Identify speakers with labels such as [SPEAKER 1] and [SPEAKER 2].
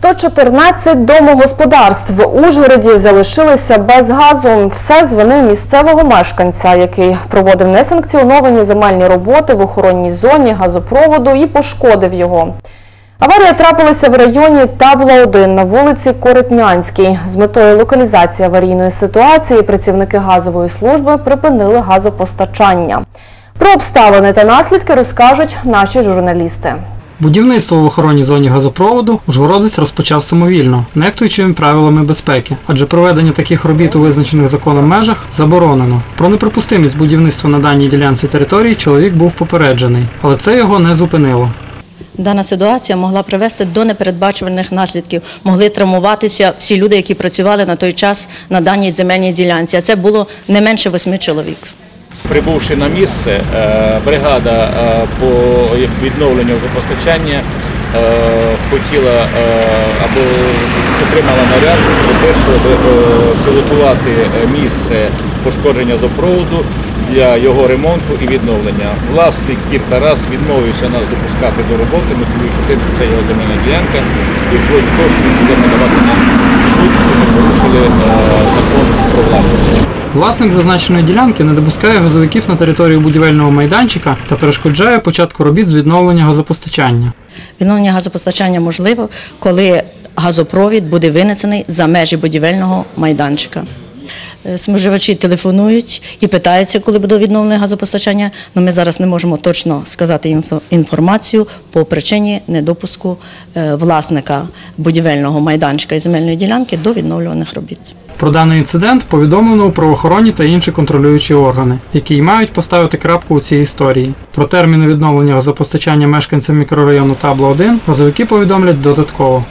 [SPEAKER 1] 114 домогосподарств в Ужгороді залишилися без газу. Все з вини місцевого мешканця, який проводив несанкціоновані земельні роботи в охоронній зоні газопроводу і пошкодив його. Аварія трапилася в районі Тавла-1 на вулиці Коритнянській. З метою локалізації аварійної ситуації працівники газової служби припинили газопостачання. Про обставини та наслідки розкажуть наші журналісти.
[SPEAKER 2] Будівництво в охоронній зоні газопроводу Ужгородець розпочав самовільно, нехтуючи правилами безпеки, адже проведення таких робіт у визначених законом межах заборонено. Про неприпустимість будівництва на даній ділянці території чоловік був попереджений, але це його не зупинило.
[SPEAKER 3] Дана ситуація могла привести до непередбачуваних наслідків. Могли травмуватися всі люди, які працювали на той час на даній земельній ділянці. А це було не менше восьми чоловік.
[SPEAKER 4] Прибувши на місце, е, бригада е, по відновленню водопостачання е, хотіла або отримала наряд, по-перше, місце пошкодження запроводу для його ремонту і відновлення. Власник Кір Тарас відмовився нас допускати до роботи, мотивуючи тим, що це його земельна ділянка, і вплоть того, що він буде надавати нас суд, що ми порушили закон про власність.
[SPEAKER 2] Власник зазначеної ділянки не допускає газовиків на територію будівельного майданчика та перешкоджає початку робіт з відновлення газопостачання.
[SPEAKER 3] Відновлення газопостачання можливо, коли газопровід буде винесений за межі будівельного майданчика. Е, Споживачі телефонують і питаються, коли буде відновлене газопостачання. але ми зараз не можемо точно сказати інформацію по причині недопуску е, власника будівельного майданчика і земельної ділянки до відновлюваних робіт.
[SPEAKER 2] Про даний інцидент повідомлено у правоохоронні та інші контролюючі органи, які й мають поставити крапку у цій історії. Про терміни відновлення газопостачання мешканцям мікрорайону Табло 1 газовики повідомлять додатково.